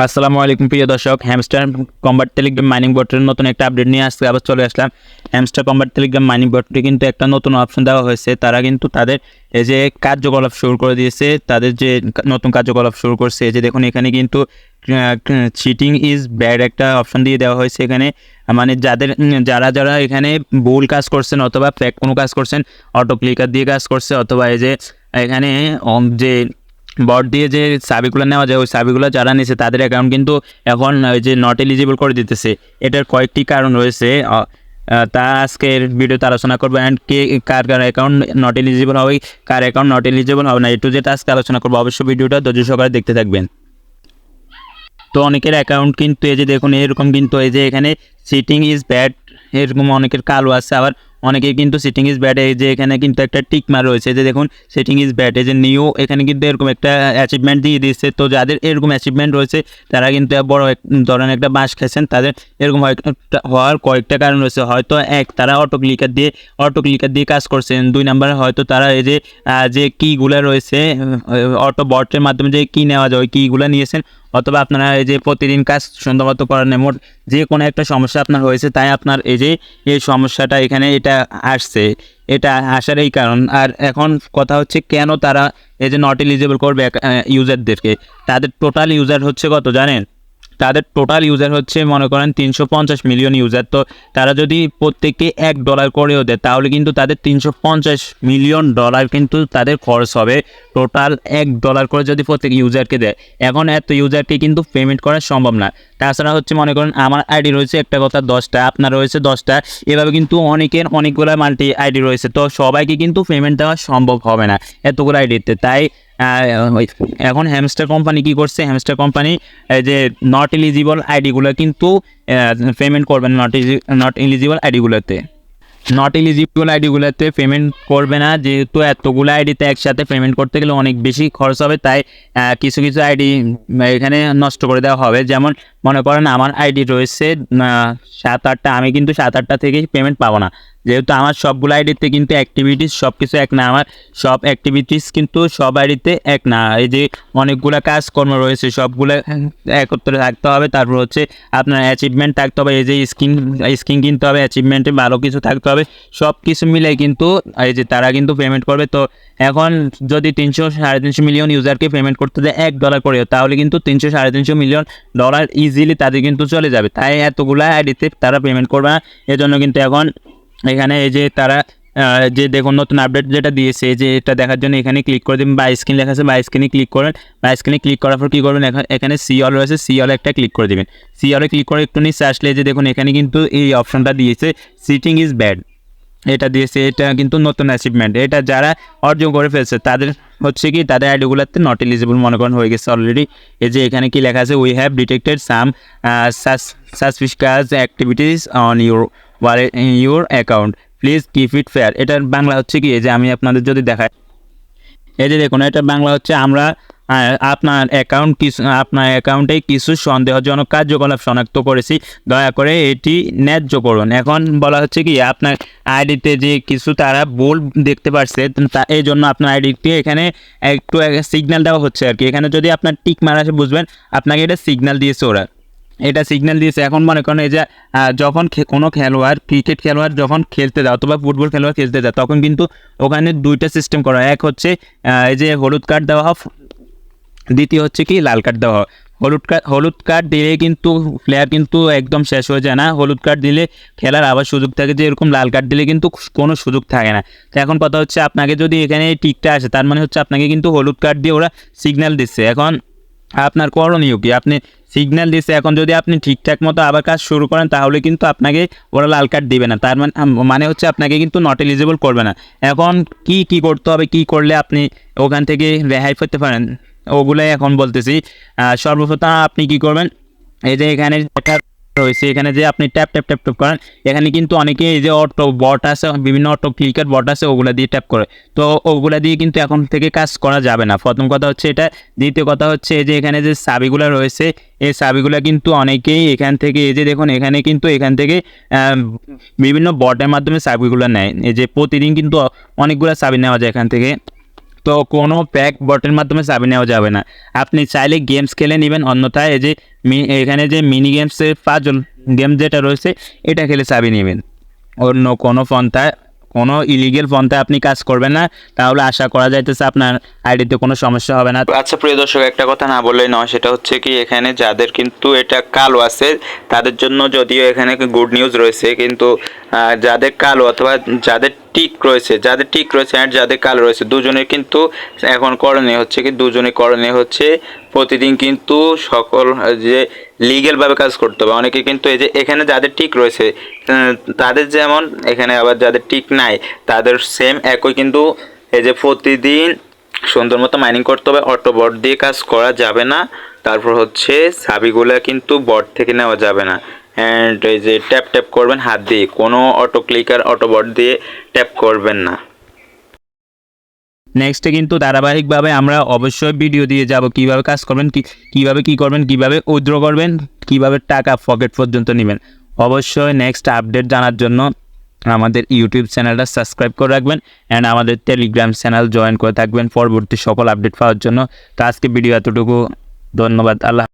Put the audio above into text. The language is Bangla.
আসসালামু আলাইকুম, প্রিয় দর্শক। হ্যামস্টার কম্বাট টেলিগ্রাম মাইনিং বোর্ডের নতুন একটা আপডেট নিয়ে আসতে আবার চলে আসলাম। হ্যামস্টার কম্বাট টেলিগ্রাম মাইনিং বোর্ডটি কিন্তু একটা নতুন অপশন দেওয়া হয়েছে। তারা কিন্তু তাদের এই যে কার্যকলাপ শুরু করে দিয়েছে। তাদের যে নতুন কার্যকলাপ শুরু করছে, এই যে দেখুন, এখানে কিন্তু চিটিং ইজ ব্যাড একটা অপশন দিয়ে দেওয়া হয়েছে এখানে। মানে যাদের, যারা যারা এখানে ভুল কাজ করছেন অথবা ফ্যাক কোনো কাজ করছেন অটো ক্লিকার দিয়ে কাজ করছে, অথবা এই যে এখানে যে বট দিয়ে যে সাবিগুলো নেওয়া যায়, ওই সাবিগুলো যারা নিছে তাদের অ্যাকাউন্ট কিন্তু এখন ওই যে নট এলিজিবল করে দিতেছে, এটার কয়েকটি কারণ রয়েছে। তা আজকের ভিডিওতে আলোচনা করব অ্যান্ড কে কার কার অ্যাকাউন্ট নট এলিজিবল হবে, কার অ্যাকাউন্ট নট এলিজিবল হবে না একটু যেটা আজকে আলোচনা করব। অবশ্যই ভিডিওটা ধৈর্য সহকারে দেখতে থাকবেন। তো অনেকের অ্যাকাউন্ট কিন্তু এই যে দেখুন, এরকম কিন্তু এই যে এখানে সিটিং ইজ ব্যাড এরকম অনেকের কালো আছে, আবার অনেকের কিন্তু সিটিং ইজ ব্যাড এই যে এখানে কিন্তু একটা টিক মার রয়েছে। যে দেখুন সিটিং ইজ ব্যাড এই যে নিউ এখানে কিন্তু এরকম একটা অ্যাচিভমেন্ট দিয়ে দিচ্ছে। তো যাদের এরকম অ্যাচিভমেন্ট রয়েছে, তারা কিন্তু বড় এক ধরনের একটা বাঁশ খাইছেন তাদের এরকম হওয়ার কয়েকটা কারণ রয়েছে। হয়তো এক, তারা অটো ক্লিকার দিয়ে অটো ক্লিকার দিয়ে কাজ করছেন। দুই নাম্বারে হয়তো তারা এই যে যে কিগুলো রয়েছে অটো বটের মাধ্যমে যে কি নেওয়া যায়, ওই কিগুলো নিয়েছেন। অথবা আপনারা এই যে প্রতিদিন কাজ সুন্দর মতো নেই, মোট যে কোনো একটা সমস্যা আপনার হয়েছে, তাই আপনার এই যে, এই সমস্যাটা এখানে এটা আসছে। এটা আসার এই কারণ। আর এখন কথা হচ্ছে কেন তারা এই যে নট এলিজিবল করবে ইউজারদেরকে তাদের টোটাল ইউজার হচ্ছে কত, জানেন? তাদের টোটাল ইউজার হচ্ছে মনে করেন তিনশো পঞ্চাশ মিলিয়ন ইউজার তো তারা যদি প্রত্যেককে এক ডলার করেও দেয়, তাহলে কিন্তু তাদের তিনশো পঞ্চাশ মিলিয়ন ডলার কিন্তু তাদের খরচ হবে। টোটাল এক ডলার করে যদি প্রত্যেক ইউজারকে দেয়। এখন এত ইউজারকে কিন্তু পেমেন্ট করা সম্ভব না। তাছাড়া হচ্ছে মনে করেন আমার আইডি রয়েছে একটা কথা, দশটা, আপনার রয়েছে দশটা। এভাবে কিন্তু অনেকের অনেকগুলো মাল্টি আইডি রয়েছে। তো সবাইকে কিন্তু পেমেন্ট দেওয়া সম্ভব হবে না এতগুলো আইডিতে তাই এখন হ্যামস্টার কোম্পানি কি করছে? হ্যামস্টার কোম্পানি যে নট এলিজিবল আইডিগুলো কিন্তু পেমেন্ট করবে না নট নট এলিজিবল আইডিগুলোতে নট এলিজিবল আইডিগুলোতে পেমেন্ট করবে না, যেহেতু এতগুলো আইডিতে একসাথে পেমেন্ট করতে গেলে অনেক বেশি খরচ হবে, তাই কিছু কিছু আইডি এখানে নষ্ট করে দেওয়া হবে। যেমন মনে করেন আমার আইডি রয়েছে সাত আটটা, আমি কিন্তু সাত আটটা থেকে পেমেন্ট পাবো না। যেহেতু আমার সবগুলো আইডিতে কিন্তু অ্যাক্টিভিটিস সব কিছু এক না, আমার সব অ্যাক্টিভিটিস কিন্তু সব আইডিতে এক না। এই যে অনেকগুলো কাজকর্ম রয়েছে, সবগুলো একত্রে থাকতে হবে। তারপর হচ্ছে আপনার অ্যাচিভমেন্ট থাকতে হবে, এই যে স্কিন স্কিন কিনতে হবে অ্যাচিভমেন্টে ভালো কিছু থাকতে হবে সব কিছু মিলে কিন্তু এই যে তারা কিন্তু পেমেন্ট করবে। তো এখন যদি তিনশো, সাড়ে তিনশো মিলিয়ন ইউজারকে পেমেন্ট করতে দেয় এক ডলার করে তাহলে কিন্তু তিনশো, সাড়ে তিনশো মিলিয়ন ডলার ইজিলি তাদের কিন্তু চলে যাবে। তাই এতগুলো আইডিতে তারা পেমেন্ট করবে না। এজন্য কিন্তু এখন এখানে এই যে তারা যে দেখুন নতুন আপডেট যেটা দিয়েছে যে এটা দেখার জন্য এখানে ক্লিক করে দিন বা স্ক্রিন লেখা আছে বা স্ক্রিনে ক্লিক করেন। বা স্ক্রিনে ক্লিক করার পর কী করবেন? এখা- এখানে সি অল রয়েছে সি অল একটা ক্লিক করে দেবেন। সি অলে ক্লিক করে একটু নিচে আসলে যে দেখুন, এখানে কিন্তু এই অপশনটা দিয়েছে সিটিং ইজ ব্যাড এটা দিয়েছে, এটা কিন্তু নতুন অ্যাচিভমেন্ট এটা যারা অর্জন করে ফেলছে, তাদের হচ্ছে কি, তাদের আইডিগুলোতে নট এলিজিবল মনে করেন হয়ে গেছে অলরেডি এই যে এখানে কি লেখা আছে we have detected some suspicious activities on your your account please keep it fair এটার বাংলা হচ্ছে কি, এই যে আমি আপনাদের যদি দেখাই। এই যে দেখুন, এটা বাংলা হচ্ছে, আমরা আপনার অ্যাকাউন্ট কিছু, আপনার অ্যাকাউন্টে কিছু সন্দেহজনক কার্যকলাপ শনাক্ত করেছি। দয়া করে এটি ন্যায্য করুন। এখন বলা হচ্ছে কি, আপনার আইডিতে যে কিছু তারা ভুল দেখতে পারছে, তা এই জন্য আপনার আইডিতে এখানে একটু সিগন্যাল দেওয়া হচ্ছে আর কি। এখানে যদি আপনার টিক মারা বুঝবেন আপনাকে এটা সিগন্যাল দিয়েছে ওরা। এটা সিগন্যাল দিয়েছে। এখন মনে করেন এই যে যখন কোনো খেলোয়াড় ক্রিকেট খেলোয়াড় যখন খেলতে যায় অথবা ফুটবল খেলোয়াড় খেলতে যায়, তখন কিন্তু ওখানে দুইটা সিস্টেম করা এক হচ্ছে এই যে হলুদ কার্ড দেওয়া হয় দ্বিতীয় হচ্ছে কি, লাল কার্ড দেওয়া হলুদ কার্ড হলুদ কার্ড দিলে কিন্তু প্লেয়ার কিন্তু একদম শেষ হয়ে যায় না। হলুদ কার্ড দিলে খেলার আবার সুযোগ থাকে যে এরকম লাল কার্ড দিলে কিন্তু কোনো সুযোগ থাকে না। তো এখন কথা হচ্ছে আপনাকে যদি এখানে টিকটা আসে, তার মানে হচ্ছে আপনাকে কিন্তু হলুদ কার্ড দিয়ে ওরা সিগন্যাল দিচ্ছে। এখন আপনার করণীয় কি? আপনি সিগন্যাল দিচ্ছে এখন যদি আপনি ঠিকঠাক মতো আবার কাজ শুরু করেন, তাহলে কিন্তু আপনাকে ওরা লাল কার্ড দিবে না। তার মানে মানে হচ্ছে আপনাকে কিন্তু নট এলিজিবল করবে না। এখন কি কি করতে হবে, কি করলে আপনি ওখান থেকে রেহাই করতে পারেন? ওগুলাই এখন বলতেছি। সর্বপ্রথম আপনি কি করবেন? এই যে এখানে লেখা রয়েছে। এখানে যে আপনি ট্যাপ ট্যাপ ট্যাপ ট্যাপ করেন, এখানে কিন্তু অনেকে এই যে অটো বট আছে, বিভিন্ন অটো ক্লিকার বট আছে, ওগুলা দিয়ে ট্যাপ করে। তো ওগুলা দিয়ে কিন্তু এখন থেকে কাজ করা যাবে না। প্রথম কথা হচ্ছে এটা। দ্বিতীয় কথা হচ্ছে এই যে এখানে যে সাবিগুলো রয়েছে, এই সাবিগুলো কিন্তু অনেকেই এখান থেকে এই যে দেখুন, এখানে কিন্তু এখান থেকে বিভিন্ন বটের মাধ্যমে সাবিগুলো নেয়। এই যে প্রতিদিন কিন্তু অনেকগুলো সাবি নেওয়া যায় এখান থেকে। তো কোনো প্যাক বটের মাধ্যমে চাবি নেওয়া যাবে না। আপনি চাইলে গেমস খেলে নেবেন, অন্যথায় এই যে এখানে যে মিনি গেমসের পাঁচজন গেম যেটা রয়েছে, এটা খেলে চাবি নেবেন। অন্য কোনো পন্থায়, কোনো ইলিগেল পন্থায় আপনি কাজ করবেন না। তাহলে আশা করা যাইতেছে আপনার আইডিতে কোনো সমস্যা হবে না। আচ্ছা প্রিয় দর্শক, একটা কথা না বললেই নয়, সেটা হচ্ছে কি, এখানে যাদের কিন্তু এটা কালো আছে, তাদের জন্য যদিও এখানে গুড নিউজ রয়েছে, কিন্তু যাদের কালো অথবা যাদের টিক রয়েছে, যাদের টিক রয়েছে আর যাদের কালো রয়েছে, দুজনের কিন্তু এখন করণীয় হচ্ছে কি দুজনে করণীয় হচ্ছে প্রতিদিন কিন্তু সকল যে লিগেলভাবে কাজ করতে হবে। অনেকে কিন্তু এই যে এখানে যাদের টিক রয়েছে তাদের যেমন এখানে আবার যাদের টিক নাই, তাদের সেম একই কিন্তু এই যে প্রতিদিন সুন্দর মতো মাইনিং করতে হবে, অটো বট দিয়ে কাজ করা যাবে না। তারপর হচ্ছে চাবিগুলো কিন্তু বট থেকে নেওয়া যাবে না। অ্যান্ড এই যে ট্যাপ ট্যাপ করবেন হাত দিয়ে, কোনো অটো ক্লিকার অটো বট দিয়ে ট্যাপ করবেন না। নেক্সটে কিন্তু ধারাবাহিকভাবে আমরা অবশ্যই ভিডিও দিয়ে যাব, কীভাবে কাজ করবেন কীভাবে কি করবেন, কীভাবে উইথড্র করবেন, কীভাবে টাকা পকেট পর্যন্ত নেবেন। অবশ্যই নেক্সট আপডেট জানার জন্য আমাদের ইউটিউব চ্যানেলটা সাবস্ক্রাইব করে রাখবেন অ্যান্ড আমাদের টেলিগ্রাম চ্যানেল জয়েন করে থাকবেন পরবর্তী সকল আপডেট পাওয়ার জন্য। তো আজকে ভিডিও এতটুকু। ধন্যবাদ। আল্লাহ